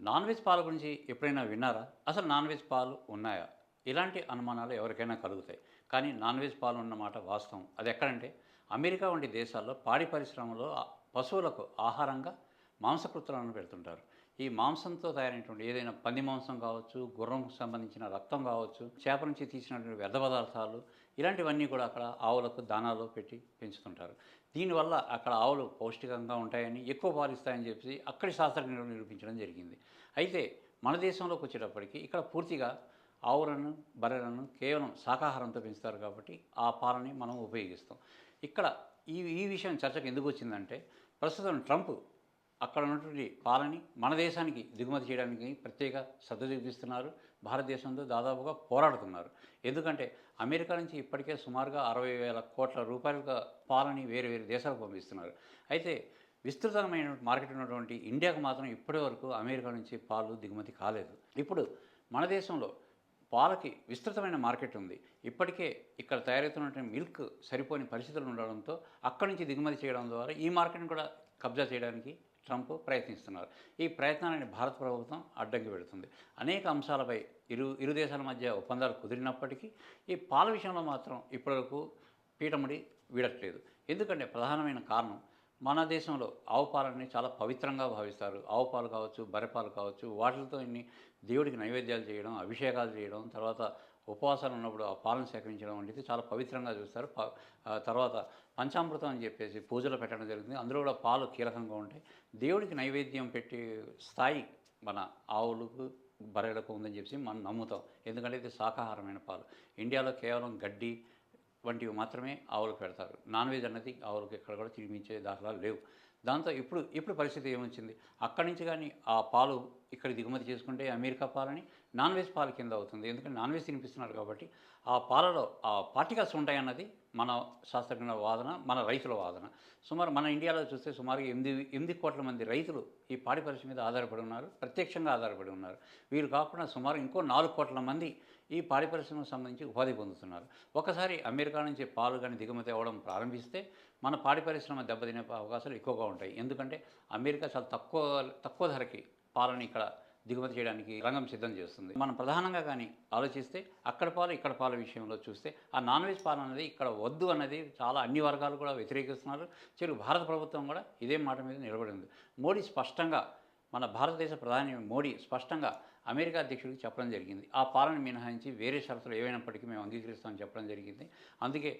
Non veg పాల గురించి ఎప్పుడైనా విన్నారా? అసలు నాన్ వెజ్ పాలు ఉన్నాయా? ఇలాంటి అనుమానాలు ఎవరికైనా కలుగుతాయి. కానీ నాన్ వెజ్ పాలు ఉన్నమాట వాస్తవం. అది ఎక్కడంటే అమెరికా వంటి దేశాల్లో పాడి పరిశ్రమలో పశువులకు ఆహారంగా మాంసకృతులను పెడుతుంటారు. ఈ మాంసంతో తయారైనటువంటి ఏదైనా పంది మాంసం కావచ్చు గుర్రంకు సంబంధించిన రక్తం కావచ్చు చేప నుంచి తీసినటువంటి వ్యర్థ పదార్థాలు ఇలాంటివన్నీ కూడా అక్కడ ఆవులకు దానాలో పెట్టి పెంచుతుంటారు. దీనివల్ల అక్కడ ఆవులు పౌష్టికంగా ఉంటాయని ఎక్కువ పాలిస్తాయని చెప్పి అక్కడి శాస్త్రజ్ఞులు నిరూపించడం జరిగింది. అయితే మన దేశంలోకి వచ్చేటప్పటికి ఇక్కడ పూర్తిగా ఆవులను బర్రెలను కేవలం శాకాహారంతో పెంచుతారు కాబట్టి ఆ పాలని మనం ఉపయోగిస్తాం. ఇక్కడ ఈ ఈ విషయం చర్చకు ఎందుకు వచ్చిందంటే ప్రస్తుతం ట్రంప్ అక్కడ ఉన్నటువంటి పాలని మన దేశానికి దిగుమతి చేయడానికి ప్రత్యేక శ్రద్ధ చూపిస్తున్నారు. భారతదేశంతో దాదాపుగా పోరాడుతున్నారు. ఎందుకంటే అమెరికా నుంచి ఇప్పటికే సుమారుగా అరవై వేల కోట్ల రూపాయలుగా పాలని వేరే వేరే దేశాలకు పంపిస్తున్నారు. అయితే విస్తృతమైన మార్కెట్ ఉన్నటువంటి ఇండియాకు మాత్రం ఇప్పటి వరకు అమెరికా నుంచి పాలు దిగుమతి కాలేదు. ఇప్పుడు మన దేశంలో పాలకి విస్తృతమైన మార్కెట్ ఉంది. ఇప్పటికే ఇక్కడ తయారవుతున్నటువంటి మిల్క్ సరిపోని పరిస్థితులు ఉండడంతో అక్కడి నుంచి దిగుమతి చేయడం ద్వారా ఈ మార్కెట్ని కూడా కబ్జా చేయడానికి ట్రంప్ ప్రయత్నిస్తున్నారు. ఈ ప్రయత్నాన్ని భారత ప్రభుత్వం అడ్డంకి పెడుతుంది. అనేక అంశాలపై ఇరు ఇరు దేశాల మధ్య ఒప్పందాలు కుదిరినప్పటికీ ఈ పాల విషయంలో మాత్రం ఇప్పటివరకు పీఠముడి వీడట్లేదు. ఎందుకంటే ప్రధానమైన కారణం మన దేశంలో ఆవు పాలని చాలా పవిత్రంగా భావిస్తారు. ఆవు పాలు కావచ్చు బర్రెపాలు కావచ్చు వాటితో ఇన్ని దేవుడికి నైవేద్యాలు చేయడం అభిషేకాలు చేయడం తర్వాత ఉపవాసాలు ఉన్నప్పుడు ఆ పాలను సేకరించడం వంటిది చాలా పవిత్రంగా చూస్తారు. తర్వాత పంచామృతం అని చెప్పేసి పూజలు పెట్టడం జరుగుతుంది. అందులో కూడా పాలు కీలకంగా ఉంటాయి. దేవుడికి నైవేద్యం పెట్టే స్థాయి మన ఆవులకు బర్రెలకు ఉందని చెప్పి మనం నమ్ముతాం. ఎందుకంటే ఇది శాకాహారమైన పాలు. ఇండియాలో కేవలం గడ్డి వంటివి మాత్రమే ఆవులకు పెడతారు. నాన్ వెజ్ అన్నది ఆవులకు ఎక్కడ కూడా తినిపించే దాఖలాలు లేవు. దాంతో ఇప్పుడు ఇప్పుడు పరిస్థితి ఏమొచ్చింది? అక్కడి నుంచి కానీ ఆ పాలు ఇక్కడ దిగుమతి చేసుకుంటే అమెరికా పాలని నాన్ వెజ్ పాల కింద అవుతుంది. ఎందుకంటే నాన్ వెజ్ తినిపిస్తున్నారు కాబట్టి ఆ పాలలో ఆ పార్టికల్స్ ఉంటాయన్నది మన శాస్త్రజ్ఞుల వాదన మన రైతుల వాదన. సుమారు మన ఇండియాలో చూస్తే సుమారు ఎనిమిది ఎనిమిది కోట్ల మంది రైతులు ఈ పాడి పరిశ్రమ మీద ఆధారపడి ఉన్నారు ప్రత్యక్షంగా ఆధారపడి ఉన్నారు. వీరు కాకుండా సుమారు ఇంకో నాలుగు కోట్ల మంది ఈ పాడి పరిశ్రమకు సంబంధించి ఉపాధి పొందుతున్నారు. ఒకసారి అమెరికా నుంచి పాలు కానీ దిగుమతి అవ్వడం ప్రారంభిస్తే మన పాడి పరిశ్రమ దెబ్బతినే అవకాశాలు ఎక్కువగా ఉంటాయి. ఎందుకంటే అమెరికా చాలా తక్కువ తక్కువ ధరకి పాలని ఇక్కడ దిగుమతి చేయడానికి రంగం సిద్ధం చేస్తుంది. మనం ప్రధానంగా కానీ ఆలోచిస్తే అక్కడ పాలు ఇక్కడ పాల విషయంలో చూస్తే ఆ నాన్ వెజ్ పాలు అనేది ఇక్కడ వద్దు అనేది చాలా అన్ని వర్గాలు కూడా వ్యతిరేకిస్తున్నారు. చిరు భారత ప్రభుత్వం కూడా ఇదే మాట మీద నిలబడింది. మోడీ స్పష్టంగా మన భారతదేశ ప్రధాని మోడీ స్పష్టంగా అమెరికా అధ్యక్షుడికి చెప్పడం జరిగింది. ఆ పాలన మినహాయించి వేరే షరతులు ఏవైనప్పటికీ మేము అంగీకరిస్తామని చెప్పడం జరిగింది. అందుకే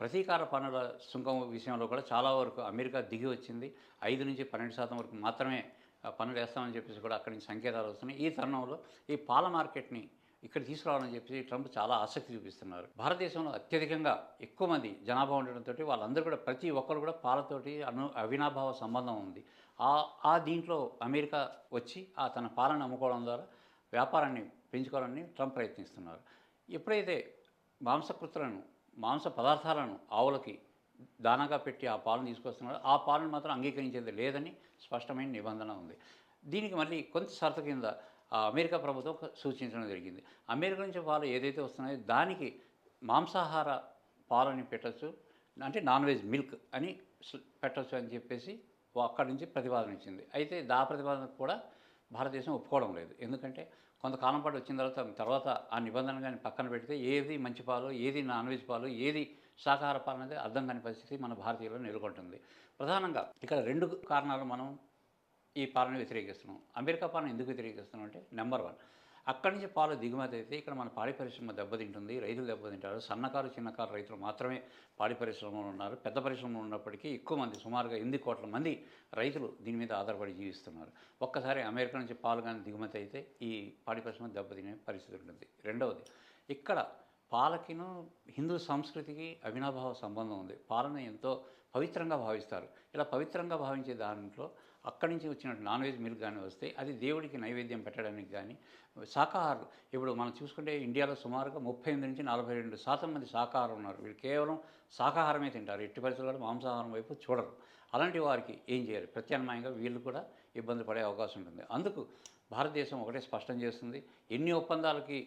ప్రతీకార పనుల సుంకం విషయంలో కూడా చాలా వరకు అమెరికా దిగి వచ్చింది. ఐదు నుంచి పన్నెండు శాతం వరకు మాత్రమే పన్నులు వేస్తామని చెప్పేసి కూడా అక్కడి నుంచి సంకేతాలు వస్తున్నాయి. ఈ తరుణంలో ఈ పాల మార్కెట్ని ఇక్కడ తీసుకురావాలని చెప్పేసి ట్రంప్ చాలా ఆసక్తి చూపిస్తున్నారు. భారతదేశంలో అత్యధికంగా ఎక్కువ మంది జనాభా ఉండడంతో వాళ్ళందరూ కూడా ప్రతి ఒక్కరు కూడా పాలతోటి అను అవినాభావ సంబంధం ఉంది. ఆ ఆ దీంట్లో అమెరికా వచ్చి ఆ తన పాలన అమ్ముకోవడం ద్వారా వ్యాపారాన్ని పెంచుకోవాలని ట్రంప్ ప్రయత్నిస్తున్నారు. ఎప్పుడైతే మాంసకృతులను మాంస పదార్థాలను ఆవులకి దానాగా పెట్టి ఆ పాలను తీసుకొస్తున్నాడు. ఆ పాలను మాత్రం అంగీకరించేది లేదని స్పష్టమైన నిబంధన ఉంది. దీనికి మళ్ళీ కొంత షరతు కింద అమెరికా ప్రభుత్వం సూచించడం జరిగింది. అమెరికా నుంచి పాలు ఏదైతే వస్తున్నాయో దానికి మాంసాహార పాలని పెట్టచ్చు అంటే నాన్ వెజ్ మిల్క్ అని పెట్టచ్చు అని చెప్పేసి అక్కడి నుంచి ప్రతిపాదన ఇచ్చింది. అయితే దా ప్రతిపాదనకు కూడా భారతదేశం ఒప్పుకోవడం లేదు. ఎందుకంటే కొంతకాలం పాటు వచ్చిన తర్వాత తర్వాత ఆ నిబంధన కానీ పక్కన పెడితే ఏది మంచి పాలు ఏది నాన్ వెజ్ పాలు ఏది శాకాహార పాలు అనేది అర్థం కాని పరిస్థితి మన భారతీయుల్లో నెలకొంటుంది. ప్రధానంగా ఇక్కడ రెండు కారణాలు మనం ఈ పాలన వ్యతిరేకిస్తున్నాం. అమెరికా పాలన ఎందుకు వ్యతిరేకిస్తున్నాం అంటే నెంబర్ వన్ అక్కడి నుంచి పాలు దిగుమతి అయితే ఇక్కడ మన పాడి పరిశ్రమ దెబ్బతింటుంది. రైతులు దెబ్బతింటారు. సన్నకారు చిన్నకారు రైతులు మాత్రమే పాడి పరిశ్రమలో ఉన్నారు. పెద్ద పరిశ్రమలు ఉన్నప్పటికీ ఎక్కువ మంది సుమారుగా ఎనిమిది కోట్ల మంది రైతులు దీని మీద ఆధారపడి జీవిస్తున్నారు. ఒక్కసారి అమెరికా నుంచి పాలు కానీ దిగుమతి అయితే ఈ పాడి పరిశ్రమ దెబ్బతినే పరిస్థితి ఉంటుంది. రెండవది ఇక్కడ పాలకిను హిందూ సంస్కృతికి అవినాభావ సంబంధం ఉంది. పాలను ఎంతో పవిత్రంగా భావిస్తారు. ఇలా పవిత్రంగా భావించే దాంట్లో అక్కడి నుంచి వచ్చిన నాన్ వెజ్ మిల్క్ కానీ వస్తే అది దేవుడికి నైవేద్యం పెట్టడానికి కానీ శాకాహారులు ఇప్పుడు మనం చూసుకుంటే ఇండియాలో సుమారుగా ముప్పై ఎనిమిది నుంచి నలభై రెండు శాతం మంది శాకాహారం ఉన్నారు. వీళ్ళు కేవలం శాకాహారమే తింటారు. ఎట్టి పరిస్థితుల్లో మాంసాహారం వైపు చూడరు. అలాంటి వారికి ఏం చేయాలి? ప్రత్యామ్నాయంగా వీళ్ళు కూడా ఇబ్బంది పడే అవకాశం ఉంటుంది. అందుకు భారతదేశం ఒకటే స్పష్టం చేస్తుంది. ఎన్ని ఒప్పందాలకి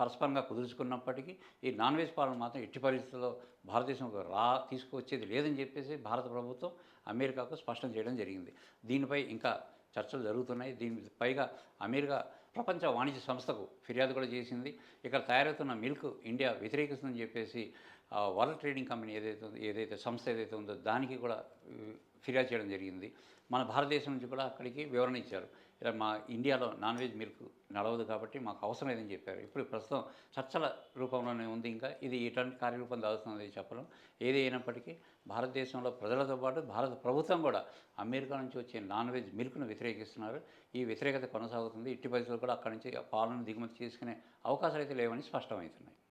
పరస్పరంగా కుదుర్చుకున్నప్పటికీ ఈ నాన్ వెజ్ పాలన మాత్రం ఎట్టి పరిస్థితుల్లో భారతదేశంకు రా తీసుకువచ్చేది లేదని చెప్పేసి భారత ప్రభుత్వం అమెరికాకు స్పష్టం చేయడం జరిగింది. దీనిపై ఇంకా చర్చలు జరుగుతున్నాయి. దీని పైగా అమెరికా ప్రపంచ వాణిజ్య సంస్థకు ఫిర్యాదు కూడా చేసింది. ఇక్కడ తయారవుతున్న మిల్క్ ఇండియా వ్యతిరేకిస్తుందని చెప్పేసి వరల్డ్ ట్రేడింగ్ కంపెనీ ఏదైతే ఏదైతే సంస్థ ఏదైతే ఉందో దానికి కూడా ఫిర్యాదు చేయడం జరిగింది. మన భారతదేశం నుంచి కూడా అక్కడికి వివరణ ఇచ్చారు. ఇలా మా ఇండియాలో నాన్ వెజ్ మిల్క్ నడవదు కాబట్టి మాకు అవసరం లేదని చెప్పారు. ఇప్పుడు ప్రస్తుతం చర్చల రూపంలోనే ఉంది ఇంకా. ఇది ఎటువంటి కార్యరూపం దాల్చుతుంది చెప్పడం ఏది అయినప్పటికీ భారతదేశంలో ప్రజలతో పాటు భారత ప్రభుత్వం కూడా అమెరికా నుంచి వచ్చే నాన్ వెజ్ మిల్క్ను వ్యతిరేకిస్తున్నారు. ఈ వ్యతిరేకత కొనసాగుతుంది. ఇట్టి పరిస్థితులు కూడా అక్కడి నుంచి పాలను దిగుమతి చేసుకునే అవకాశాలు అయితే లేవని స్పష్టమవుతున్నాయి.